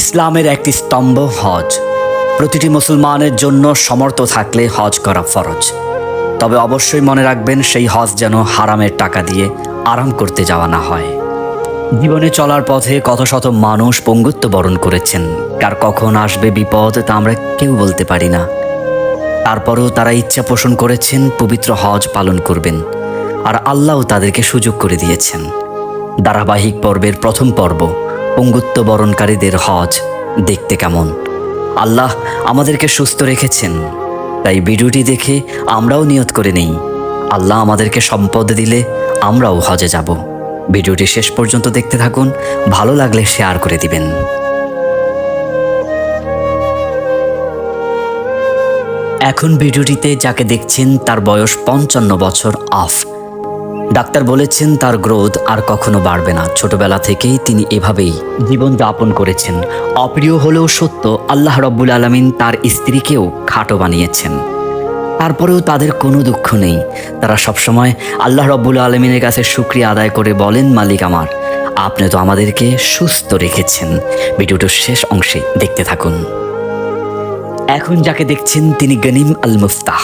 ইসলামের একটি স্তম্ভ হজ। প্রতিটি মুসলমানের জন্য সমর্থ থাকলে হজ করা ফরজ। তবে অবশ্যই মনে রাখবেন, সেই হজ যেন হারামের টাকা দিয়ে আরাম করতে যাওয়া না হয়। জীবনে চলার পথে কত শত মানুষ পঙ্গুত্ব বরণ করেছেন। কার কখন আসবে বিপদ তা আমরা কেউ বলতে পারি না। তারপরেও তারা ইচ্ছা পোষণ করেছেন, পবিত্র হজ পালন করবেন। আর আল্লাহও তাদেরকে সুযোগ করে দিয়েছেন। ধারাবাহিক পর্বের প্রথম পর্ব পঙ্গুত্ব বরণকারীদের হজ দেখতে কেমন? আল্লাহ আমাদেরকে সুস্থ রেখেছেন। তাই ভিডিওটি দেখে আমরাও নিয়ত করে নেই। আল্লাহ আমাদেরকে সম্পদ দিলে আমরাও হজে যাব। ভিডিওটি শেষ পর্যন্ত দেখতে থাকুন, ভালো লাগলে শেয়ার করে দিবেন। এখন ভিডিওটিতে যাকে দেখছেন তার বয়স পঞ্চান্ন বছর আফ। ডাক্তার বলেছেন তার গ্রোথ আর কখনো বাড়বে না। ছোটবেলা থেকেই তিনি এভাবেই জীবন যাপন করেছেন। অপ্রিয় হলেও সত্য, আল্লাহ রব্বুল আলমিন তার স্ত্রীকেও খাটো বানিয়েছেন। তারপরেও তাদের কোনো দুঃখ নেই। তারা সবসময় আল্লাহ রব্বুল আলমিনের কাছে শুক্রিয়া আদায় করে বলেন, মালিক আমার, আপনি তো আমাদেরকে সুস্থ রেখেছেন। ভিডিওটির শেষ অংশে দেখতে থাকুন। এখন যাকে দেখছেন তিনি গনিম আল মুফতাহ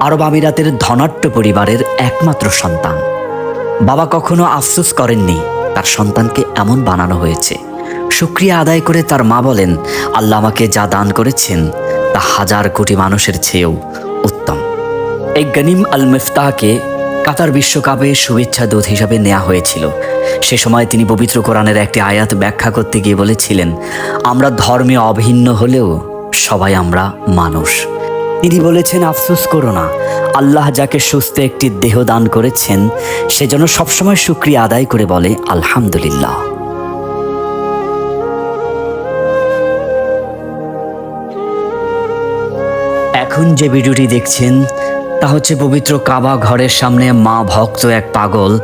আরব আমিরাতের ধনাট্য পরিবারের একমাত্র সন্তান। বাবা কখনো আফসোস করেননি। তার সন্তানকে এমন বানানো হয়েছে। শুক্রিয়া আদায় করে তার মা বলেন, আল্লাহ আমাকে যা দান করেছেন, তা হাজার কোটি মানুষের চেয়েও উত্তম। এই গনিম আল মুফতাহকে কাতার বিশ্বকাপে শুভেচ্ছা দূত হিসাবে নেওয়া হয়েছিল। সে সময় তিনি পবিত্র কোরআনের একটি আয়াত ব্যাখ্যা করতে গিয়ে বলেছিলেন, আমরা ধর্মে অভিন্ন হলেও সবাই আমরা মানুষ। তিনি বলেছেন, আফসোস করো না। আল্লাহ যাকে সুস্থ একটি দেহ দান করেছেন সেজন্য সবসময় শুক্রিয়া আদায় করে বলে, আলহামদুলিল্লাহ। এখন যে ভিডিওটি দেখছেন, তা হচ্ছে পবিত্র কাবা ঘরের সামনে মা ভক্ত এক পাগল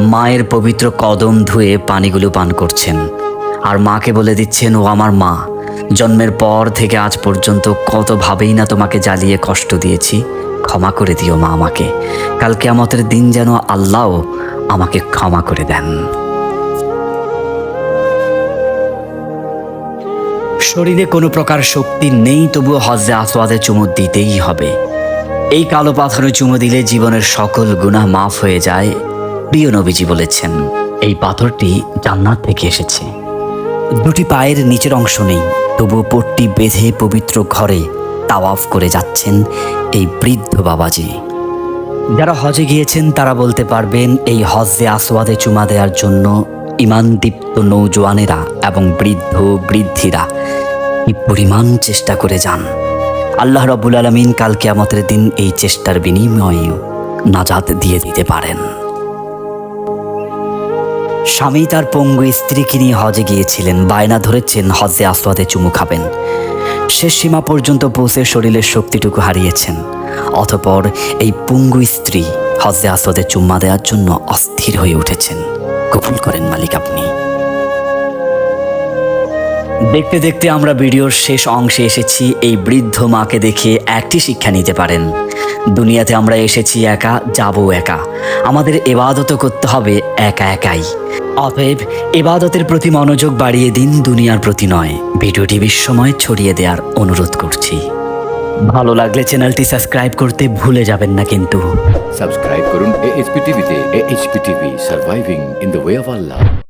মায়ের পবিত্র কদম ধুয়ে পানিগুলো পান করছেন। আর মাকে বলে দিচ্ছেন, ও আমার মা। জন্মের পর থেকে আজ পর্যন্ত কতভাবেই না তোমাকে জ্বালিয়ে কষ্ট দিয়েছি, ক্ষমা করে দিও মা আমাকে। কালকে আমাদের দিন যেন আল্লাহও আমাকে ক্ষমা করে দেন। শরীরে কোনো প্রকার শক্তি নেই, তবুও হজে আসওয়াদে চুমু দিতেই হবে। এই কালো পাথরে চুমু দিলে জীবনের সকল গুনাহ মাফ হয়ে যায়, প্রিয় নবীজি বলেছেন। এই পাথরটি জান্নাত থেকে এসেছে। দুটি পায়ের নিচের অংশ নেই তবু পট্টি বেঁধে পবিত্র ঘরে তাওয়াফ করে যাচ্ছেন এই বৃদ্ধ বাবাজি। যারা হজে গিয়েছেন, তারা বলতে পারবেন, এই হজে আসওয়াদে চুমা দেওয়ার জন্য ইমানদীপ্ত নৌজওয়ানেরা এবং বৃদ্ধ বৃদ্ধিরা কি পরিমাণ চেষ্টা করে যান। আল্লাহ রব্বুল আলমিন কালকে আমাদের দিন এই চেষ্টার বিনিময়ে নাজাত দিয়ে দিতে পারেন। স্বামী তার পঙ্গু স্ত্রীকে নিয়ে হজে গিয়েছিলেন। বায়না ধরেছেন হজে আসওয়াদে চুমু খাবেন। শেষ সীমা পর্যন্ত পৌঁছে শরীরের শক্তিটুকু হারিয়েছেন। অতপর এই পঙ্গু স্ত্রী হজে আসওয়াদে চুম্মা দেওয়ার জন্য অস্থির হয়ে উঠেছেন। কবুল করেন মালিক আপনি। দেখতে দেখতে আমরা ভিডিওর শেষ অংশে এসেছি, এই বৃদ্ধ মাকে দেখে একটি শিক্ষা নিতে পারেন। দুনিয়াতে আমরা এসেছি একা, যাব একা। আমাদের এবাদত করতে হবে একা একাই। অতএব এবাদতের প্রতি মনোযোগ বাড়িয়ে দিন, দুনিয়ার প্রতি নয়। ভিডিওটি বিশ্বময় ছড়িয়ে দেওয়ার অনুরোধ করছি। ভালো লাগলে চ্যানেলটি সাবস্ক্রাইব করতে ভুলে যাবেন না কিন্তু। সাবস্ক্রাইব করুন এএইচপি টিভিতে A H P TV surviving in the way of Allah